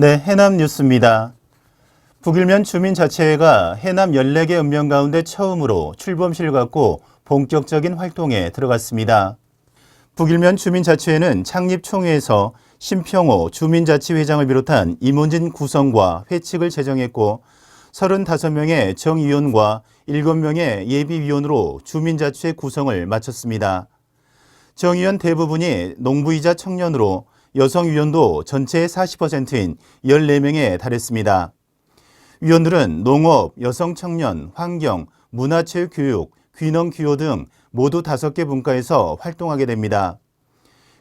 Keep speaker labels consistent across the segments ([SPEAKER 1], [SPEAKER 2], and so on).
[SPEAKER 1] 네, 해남 뉴스입니다. 북일면 주민자치회가 해남 14개 읍면 가운데 처음으로 출범실 갖고 본격적인 활동에 들어갔습니다. 북일면 주민자치회는 창립 총회에서 심평호 주민자치회장을 비롯한 임원진 구성과 회칙을 제정했고 35명의 정위원과 7명의 예비위원으로 주민자치회 구성을 마쳤습니다. 정의원 대부분이 농부이자 청년으로 여성 위원도 전체의 40%인 14명에 달했습니다. 위원들은 농업, 여성 청년, 환경, 문화체육 교육, 귀농 기호 등 모두 5개 분과에서 활동하게 됩니다.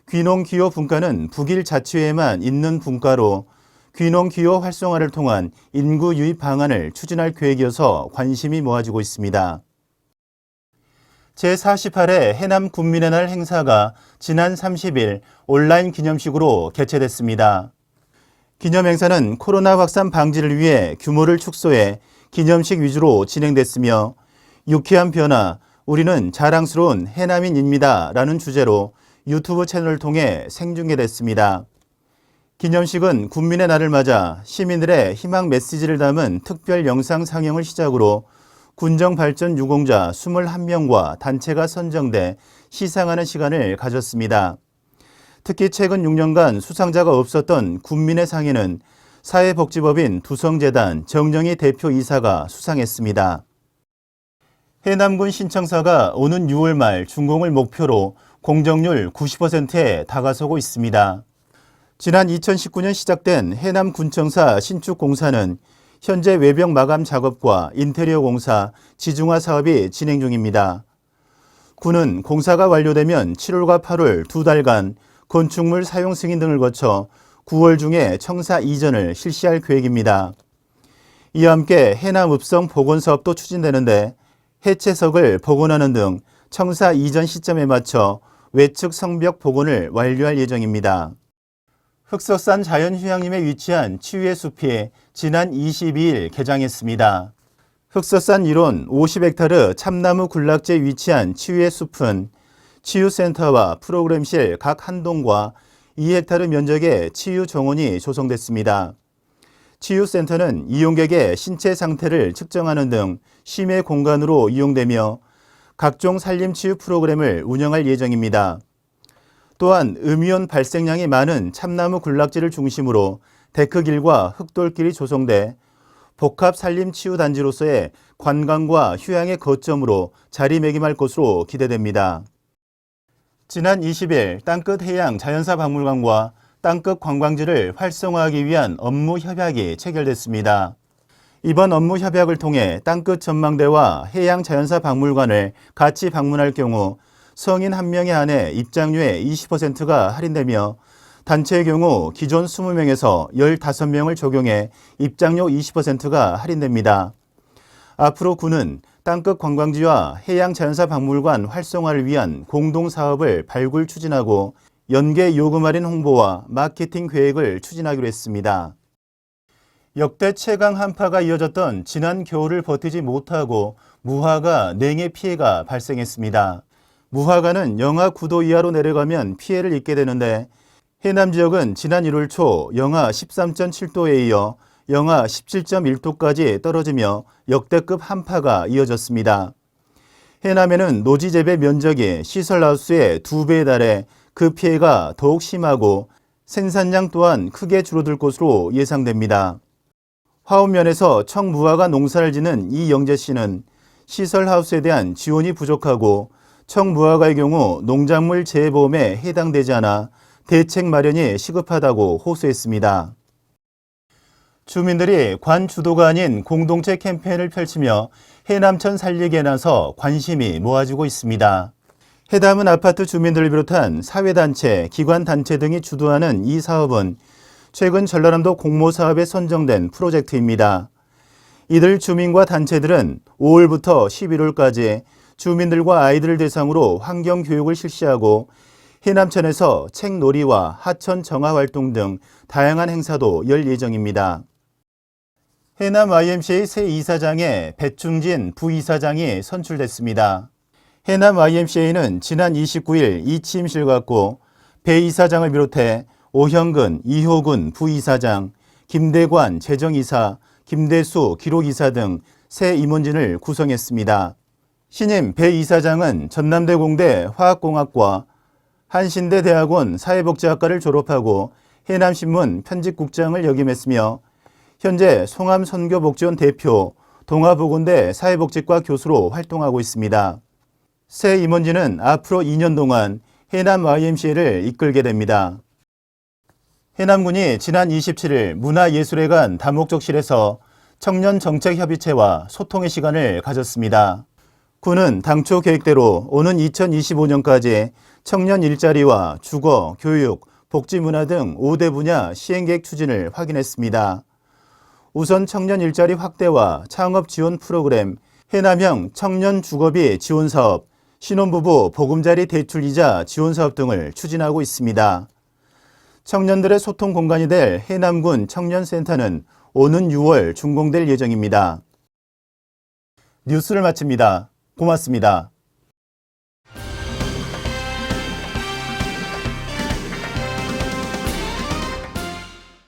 [SPEAKER 1] 귀농 기호 분과는 북일 자치회에만 있는 분과로 귀농 기호 활성화를 통한 인구 유입 방안을 추진할 계획이어서 관심이 모아지고 있습니다. 제48회 해남 군민의 날 행사가 지난 30일 온라인 기념식으로 개최됐습니다. 기념 행사는 코로나 확산 방지를 위해 규모를 축소해 기념식 위주로 진행됐으며 유쾌한 변화, 우리는 자랑스러운 해남인입니다. 라는 주제로 유튜브 채널을 통해 생중계됐습니다. 기념식은 군민의 날을 맞아 시민들의 희망 메시지를 담은 특별 영상 상영을 시작으로 군정 발전 유공자 21명과 단체가 선정돼 시상하는 시간을 가졌습니다. 특히 최근 6년간 수상자가 없었던 군민의 상에는 사회복지법인 두성재단 정정희 대표 이사가 수상했습니다. 해남군 신청사가 오는 6월 말 준공을 목표로 공정률 90%에 다가서고 있습니다. 지난 2019년 시작된 해남군청사 신축 공사는 현재 외벽 마감 작업과 인테리어 공사, 지중화 사업이 진행 중입니다. 군은 공사가 완료되면 7월과 8월 두 달간 건축물 사용 승인 등을 거쳐 9월 중에 청사 이전을 실시할 계획입니다. 이와 함께 해남 읍성 복원 사업도 추진되는데 해체석을 복원하는 등 청사 이전 시점에 맞춰 외측 성벽 복원을 완료할 예정입니다. 흑석산 자연휴양림에 위치한 치유의 숲이 지난 22일 개장했습니다. 흑석산 일원 50헥타르 참나무 군락지에 위치한 치유의 숲은 치유센터와 프로그램실 각 한 동과 2헥타르 면적의 치유 정원이 조성됐습니다. 치유센터는 이용객의 신체 상태를 측정하는 등 심해 공간으로 이용되며 각종 산림치유 프로그램을 운영할 예정입니다. 또한 음이온 발생량이 많은 참나무 군락지를 중심으로 데크길과 흙돌길이 조성돼 복합 산림 치유 단지로서의 관광과 휴양의 거점으로 자리매김할 것으로 기대됩니다. 지난 20일 땅끝 해양 자연사 박물관과 땅끝 관광지를 활성화하기 위한 업무 협약이 체결됐습니다. 이번 업무 협약을 통해 땅끝 전망대와 해양 자연사 박물관을 같이 방문할 경우 성인 한 명에 한해 입장료의 20%가 할인되며 단체의 경우 기존 20명에서 15명을 적용해 입장료 20%가 할인됩니다. 앞으로 군은 땅끝 관광지와 해양 자연사 박물관 활성화를 위한 공동 사업을 발굴 추진하고 연계 요금 할인 홍보와 마케팅 계획을 추진하기로 했습니다. 역대 최강 한파가 이어졌던 지난 겨울을 버티지 못하고 무화과 냉해 피해가 발생했습니다. 무화과는 영하 9도 이하로 내려가면 피해를 입게 되는데 해남 지역은 지난 1월 초 영하 13.7도에 이어 영하 17.1도까지 떨어지며 역대급 한파가 이어졌습니다. 해남에는 노지 재배 면적이 시설 하우스의 두 배에 달해 그 피해가 더욱 심하고 생산량 또한 크게 줄어들 것으로 예상됩니다. 화업면에서 청무화과 농사를 지는 이영재 씨는 시설 하우스에 대한 지원이 부족하고 청무화과의 경우 농작물 재해보험에 해당되지 않아 대책 마련이 시급하다고 호소했습니다. 주민들이 관 주도가 아닌 공동체 캠페인을 펼치며 해남천 살리기에 나서 관심이 모아지고 있습니다. 해담은 아파트 주민들을 비롯한 사회단체, 기관단체 등이 주도하는 이 사업은 최근 전라남도 공모사업에 선정된 프로젝트입니다. 이들 주민과 단체들은 5월부터 11월까지 주민들과 아이들을 대상으로 환경 교육을 실시하고 해남천에서 책놀이와 하천 정화 활동 등 다양한 행사도 열 예정입니다. 해남 YMCA 새 이사장에 배충진 부이사장이 선출됐습니다. 해남 YMCA는 지난 29일 이 취임실 갖고 배 이사장을 비롯해 오형근, 이호근 부이사장, 김대관 재정이사, 김대수 기록이사 등 새 임원진을 구성했습니다. 신임 배 이사장은 전남대 공대 화학공학과 한신대 대학원 사회복지학과를 졸업하고 해남신문 편집국장을 역임했으며 현재 송암 선교복지원 대표, 동아보건대 사회복지과 교수로 활동하고 있습니다. 새 임원진은 앞으로 2년 동안 해남 YMCA를 이끌게 됩니다. 해남군이 지난 27일 문화예술회관 다목적실에서 청년정책협의체와 소통의 시간을 가졌습니다. 군은 당초 계획대로 오는 2025년까지 청년 일자리와 주거, 교육, 복지 문화 등 5대 분야 시행계획 추진을 확인했습니다. 우선 청년 일자리 확대와 창업 지원 프로그램, 해남형 청년 주거비 지원 사업, 신혼부부 보금자리 대출 이자 지원 사업 등을 추진하고 있습니다. 청년들의 소통 공간이 될 해남군 청년센터는 오는 6월 준공될 예정입니다. 뉴스를 마칩니다. 고맙습니다.